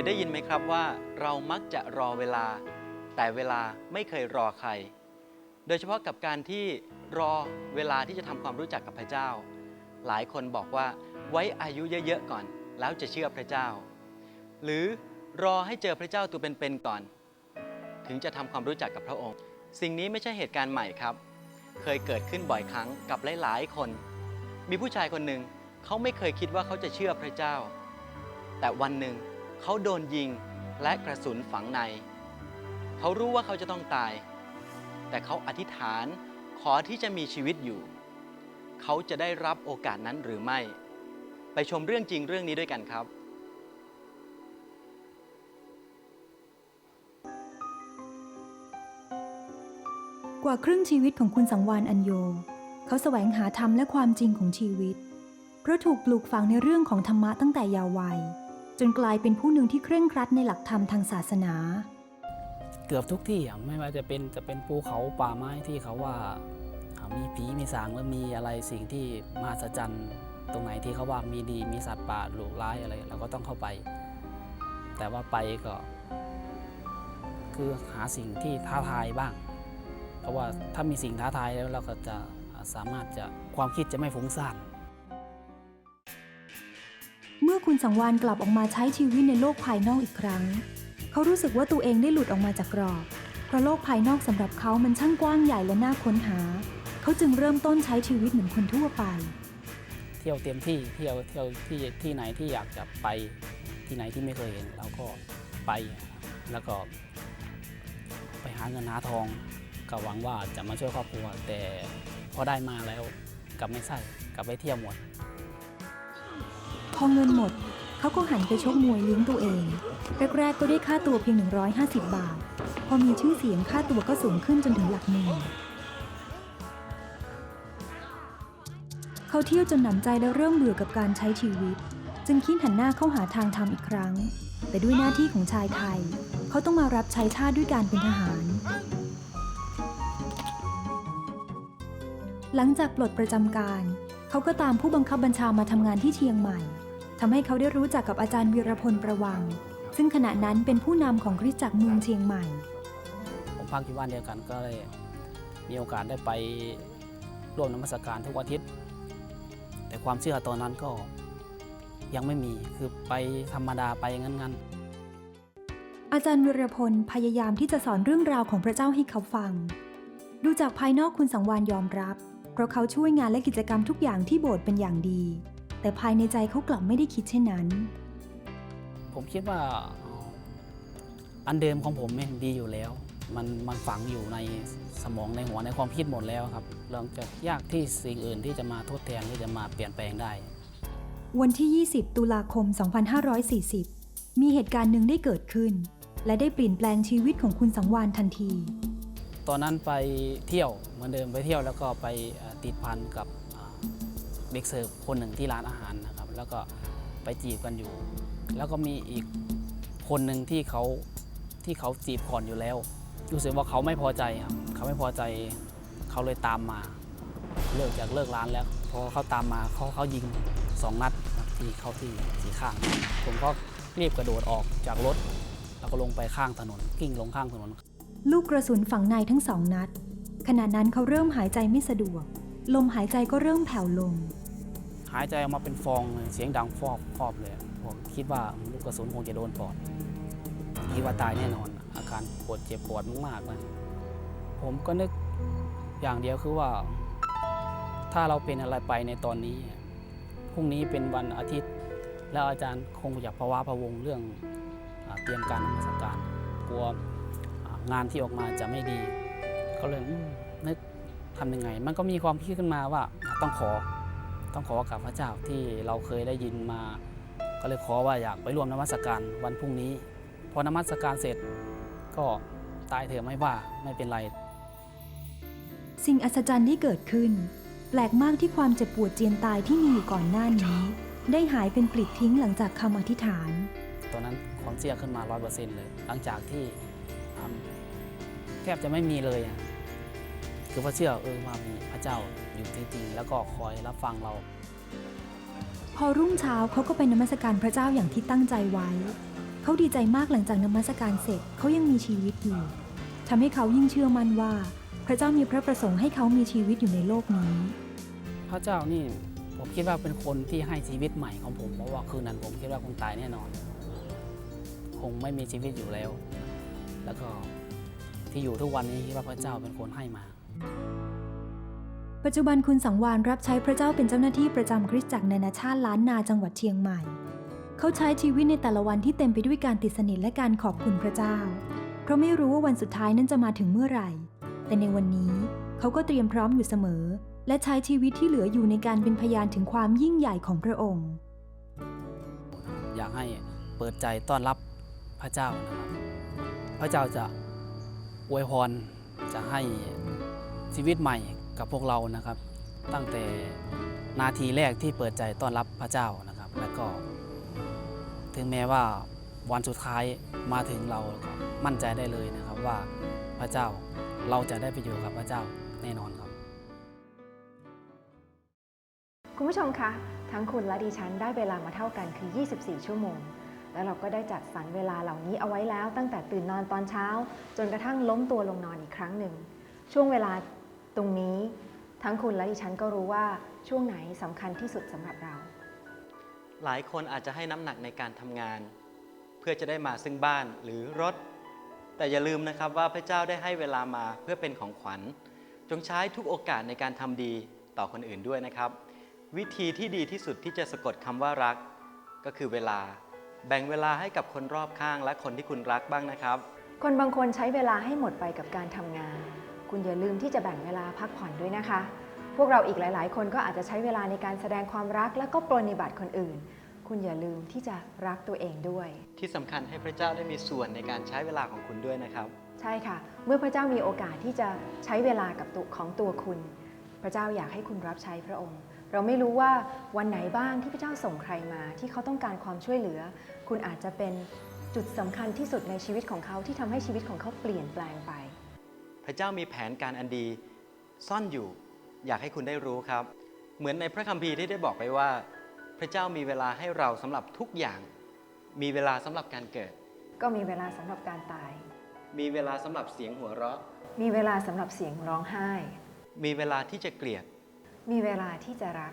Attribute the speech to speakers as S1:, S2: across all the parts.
S1: ยได้ยินไหมครับว่าเรามักจะรอเวลา แต่เวลาไม่เคยรอใคร โดยเฉพาะกับการที่รอเวลาที่จะทำความรู้จักกับพระเจ้า หลายคนบอกว่าไว้อายุเยอะๆก่อน แล้วจะเชื่อพระเจ้า หรือรอให้เจอพระเจ้าตัวเป็นๆก่อน ถึงจะทำความรู้จักกับพระองค์ สิ่งนี้ไม่ใช่เหตุการณ์ใหม่ครับ เคยเกิดขึ้นบ่อยครั้งกับหลายๆคน มีผู้ชายคนหนึ่งเขาไม่เคยคิดว่าเขาจะเชื่อพระเจ้า แต่วันหนึ่งเเขาโดนยิงและกระสุนฝังใน เขารู้ว่าเขาจะต้องตาย แต่เขาอธิษฐานขอที่จะมีชีวิตอยู่ เขาจะได้รับโอกาสนั้นหรือไม่ ไปชมเรื่องจริงเรื่องนี้ด้วยกันครับ
S2: กว่าครึ่งชีวิตของคุณสังวานอัญโย เขาแสวงหาธรรมและความจริงของชีวิต เพราะถูกปลูกฝังในเรื่องของธรรมะตั้งแต่เยาว์วัย จนกลายเป็นผู้หนึ่งที่เคร่งครัดในหลักธรรมทางศาสนา
S3: เกือบทุกที่อะไม่ว่าจะเป็นจะเป็นภูเขาป่าไม้ที่เขาว่ามีผีมีสางแล้วมีอะไรสิ่งที่มหัศจรรย์ตรงไหนที่เขาว่ามีดีมีสัตว์ป่าหลูกร้ายอะไรเราก็ต้องเข้าไป แต่ว่าไปก็ คือหาสิ่งที่ท้าทายบ้าง เพราะว่าถ้ามีสิ่งท้าทายแล้วเราก็จะสามารถจะความคิดจะไม่ฟุ้งซ่าน
S2: คุณสังวานกลับออกมาใช้ชีวิตในโลกภายนอกอีกครั้ง เขารู้สึกว่าตัวเองได้หลุดออกมาจากกรอบ เพราะโลกภายนอกสำหรับเขามันช่างกว้างใหญ่และน่าค้นหา เขาจึงเริ่มต้นใช้ชีวิตเหมือนคนทั่วไป
S3: เที่ยวเต็มที่เที่ยวเที่ยวที่ที่ไหนที่อยากจะไปที่ไหนที่ไม่เคยเห็นเราก็ไปแล้วก็ไปหาเงินหาทองก็หวังว่าจะมาช่วยครอบครัว แต่พอได้มาแล้วกลับไม่ใช่กลับไปเที่ยวหมด
S2: พอเงินหมด เขาก็หันไปชกมวยเลี้ยงตัวเอง แรกๆก็ได้ค่าตัวเพียง 150 บาท พอมีชื่อเสียงค่าตัวก็สูงขึ้นจนถึงหลักหมื่นเขาเที่ยวจนหนำใจและเริ่มเบื่อกับการใช้ชีวิต จึงคิดหันหน้าเข้าหาทางทำอีกครั้ง แต่ด้วยหน้าที่ของชายไทย เขาต้องมารับใช้ชาติด้วยการเป็นทหาร หลังจากปลดประจำการ เขาก็ตามผู้บังคับบัญชามาทำงานที่เชียงใหม่ ทำให้เขาได้รู้จักกับอาจารย์วีรพลประวัง ซึ่งขณะนั้นเป็นผู้นำของคริสตจักรเมืองเชียงใหม่
S3: ผมพักอยู่บ้านเดียวกันก็เลยมีโอกาสได้ไปร่วมนมัสการทุกอาทิตย์ แต่ความเชื่อตอนนั้นก็ยังไม่มีคือไปธรรมดาไปงั้นๆ
S2: อาจารย์วีรพลพยายามที่จะสอนเรื่องราวของพระเจ้าให้เขาฟัง ดูจากภายนอกคุณสังวานยอมรับ เพราะเขาช่วยงานและกิจกรรมทุกอย่างที่โบสถ์เป็นอย่างดี แต่ภายในใจเขากลับไม่ได้คิดเช่นนั้น
S3: ผมคิดว่าอ๋ออันเดิมของผมมันดีอยู่แล้ว มันมันฝังอยู่ในสมองในหัวในความคิดหมดแล้วครับเรื่องจะยากที่สิ่งอื่นที่จะมาทดแทนที่จะมาเปลี่ยนแปลงได้
S2: วันที่ 20 ตุลาคม 2540 มีเหตุการณ์หนึ่งได้เกิดขึ้น และได้เปลี่ยนแปลงชีวิตของคุณสังวานทันที
S3: ตอนนั้นไปเที่ยวเหมือนเดิมไปเที่ยวแล้วก็ไปเอ่อติดพันกับอ่า เด็กเสิร์ฟคนหนึ่งที่ร้านอาหารนะครับ แล้วก็ไปจีบกันอยู่ แล้วก็มีอีกคนหนึ่งที่เขาที่เขาจีบก่อนอยู่แล้ว รู้สึกว่าเขาไม่พอใจครับเขาไม่พอใจเขาเลยตามมา เลิกจากเลิกร้านแล้วพอเขาตามมาเขาเขายิงสองนัดที่เข้าที่สีข้าง ผมก็รีบกระโดดออกจากรถ แล้วก็ลงไปข้างถนนกิ้งลงข้างถนน
S2: ลูกกระสุนฝังในทั้งสองนัดขณะนั้นเขาเริ่มหายใจไม่สะดวก ลมหายใจก็เริ่มแผ่วลง
S3: หายใจออกมาเป็นฟองเสียงดังฟอบฟอบเลยผมคิดว่าลูกกระสุนคงจะโดนปอดคิดว่าตายแน่นอน อาการปวดเจ็บปวดมากๆเลยผมก็นึกอย่างเดียวคือว่า ถ้าเราเป็นอะไรไปในตอนนี้พรุ่งนี้เป็นวันอาทิตย์ แล้วอาจารย์คงอยากภาวะพะวงเรื่องอเตรียมการนมัสการกลัวงานที่ออกมาจะไม่ดี ก็เลยนึกทำยังไง มันก็มีความคิดขึ้นมาว่าต้องขอ ต้องขอกับพระเจ้าที่เราเคยได้ยินมา ก็เลยขอว่าอยากไปร่วมนมัสการวันพรุ่งนี้ พอนมัสการเสร็จก็ตายเถอะไม่ว่าไม่เป็นไร
S2: สิ่งอัศจรรย์ที่เกิดขึ้น แปลกมากที่ความเจ็บปวดเจียนตายที่มีอยู่ก่อนหน้านี้ ได้หายเป็นปลิดทิ้งหลังจากคำอธิษฐาน
S3: ตอนนั้นความเชื่อขึ้นมาร้อยเปอร์เซ็นต์เลย หลังจากที่ทำแทบจะไม่มีเลยอะคือว่าเชื่อเออว่ามีพระเจ้า อยู่จริงๆแล้วก็คอยรับฟังเรา
S2: พอรุ่งเช้าเขาก็ไปนมัสการพระเจ้าอย่างที่ตั้งใจไว้ เขาดีใจมากหลังจากนมัสการเสร็จเขายังมีชีวิตอยู่ทำให้เขายิ่งเชื่อมั่นว่า พระเจ้ามีพระประสงค์ให้เขามีชีวิตอยู่ในโลกนี้
S3: พระเจ้านี่ผมคิดว่าเป็นคนที่ให้ชีวิตใหม่ของผมเพราะว่าคืนนั้นผมคิดว่าคงตายแน่นอน คงไม่มีชีวิตอยู่แล้ว แล้วก็ที่อยู่ทุกวันนี้คิดว่าพระเจ้าเป็นคนให้มา
S2: ปัจจุบันคุณสังวานรับใช้พระเจ้าเป็นเจ้าหน้าที่ประจำคริสตจักรนานาชาติล้านนาจังหวัดเชียงใหม่ เขาใช้ชีวิตในแต่ละวันที่เต็มไปด้วยการติดสนิทและการขอบคุณพระเจ้า เพราะไม่รู้ว่าวันสุดท้ายนั้นจะมาถึงเมื่อไหร่ แต่ในวันนี้เขาก็เตรียมพร้อมอยู่เสมอ และใช้ชีวิตที่เหลืออยู่ในการเป็นพยานถึงความยิ่งใหญ่ของพระองค์
S3: อยากให้เปิดใจต้อนรับพระเจ้านะครับ พระเจ้าจะอวยพรจะให้ชีวิตใหม่ กับพวกเรานะครับ ตั้งแต่นาทีแรกที่เปิดใจต้อนรับพระเจ้านะครับ แล้วก็ ถึงแม้ว่าวันสุดท้ายมาถึงเราก็มั่นใจได้เลยนะครับว่าพระเจ้าเราจะได้ไปอยู่กับพระเจ้าแน่นอนครับ
S4: คุณผู้ชมคะทั้งคุณและดิฉันได้เวลามาเท่ากันคือ 24 ชั่วโมง แล้วเราก็ได้จัดสรรเวลาเหล่านี้เอาไว้แล้ว ตั้งแต่ตื่นนอนตอนเช้า จนกระทั่งล้มตัวลงนอนอีกครั้งหนึ่ง ช่วงเวลา รงนี้ทั้งคุณและดิฉันก็รู้ว่าช่วงไหนสำคัญที่สุดสำหรับเรา
S1: หลายคนอาจจะให้น้ำหนักในการทำงาน เพื่อจะได้มาซึ่งบ้านหรือรถ แต่อย่าลืมนะครับว่าพระเจ้าได้ให้เวลามาเพื่อเป็นของขวัญ จงใช้ทุกโอกาสในการทำดีต่อคนอื่นด้วยนะครับ วิธีที่ดีที่สุดที่จะสะกดคำว่ารัก ก็คือเวลา แบ่งเวลาให้กับคนรอบข้างและคนที่คุณรักบ้างนะครับ
S4: คนบางคนใช้เวลาให้หมดไปกับการทำงาน คุณอย่าลืมที่จะแบ่งเวลาพักผ่อนด้วยนะคะ พวกเราอีกหลาย ๆ คนก็อาจจะใช้เวลาในการแสดงความรักและก็ปรนนิบัติคนอื่น คุณอย่าลืมที่จะรักตัวเองด้วย
S1: ที่สำคัญให้พระเจ้าได้มีส่วนในการใช้เวลาของคุณด้วยนะครับ
S4: ใช่ค่ะ เมื่อพระเจ้ามีโอกาสที่จะใช้เวลากับตัวของตัวคุณ พระเจ้าอยากให้คุณรับใช้พระองค์ เราไม่รู้ว่าวันไหนบ้างที่พระเจ้าส่งใครมา ที่เขาต้องการความช่วยเหลือ คุณอาจจะเป็นจุดสำคัญที่สุดในชีวิตของเขาที่ทำให้ชีวิตของเขาเปลี่ยนแปลงไป
S1: พ ระเจ้ามีแผนการอันดีซ่อนอยู่ อยากให้คุณได้รู้ครับ เหมือนในพระคัมภีร์ที่ได้บอกไปว่า พระเจ้ามีเวลาให้เราสำหรับทุกอย่าง มีเวลาสำหรับการเกิด
S4: ก็มีเวลาสำหรับการตาย
S1: มีเวลาสำหรับเสียงหัวเราะ
S4: มีเวลาสำหรับเสียงร้องไห้
S1: มีเวลาที่จะเกลียด
S4: มีเวลาที่จะรัก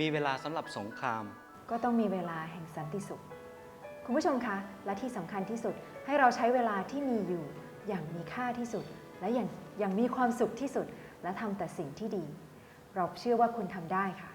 S1: มีเวลาสำหรับสงคราม
S4: ก็ต้องมีเวลาแห่งสันติสุข คุณผู้ชมคะ และที่สำคัญที่สุดให้เราใช้เวลาที่มีอยู่อย่างมีค่าที่สุด และอย่างอย่างมีความสุขที่สุดและทำแต่สิ่งที่ดี เราเชื่อว่าคุณทำได้ค่ะ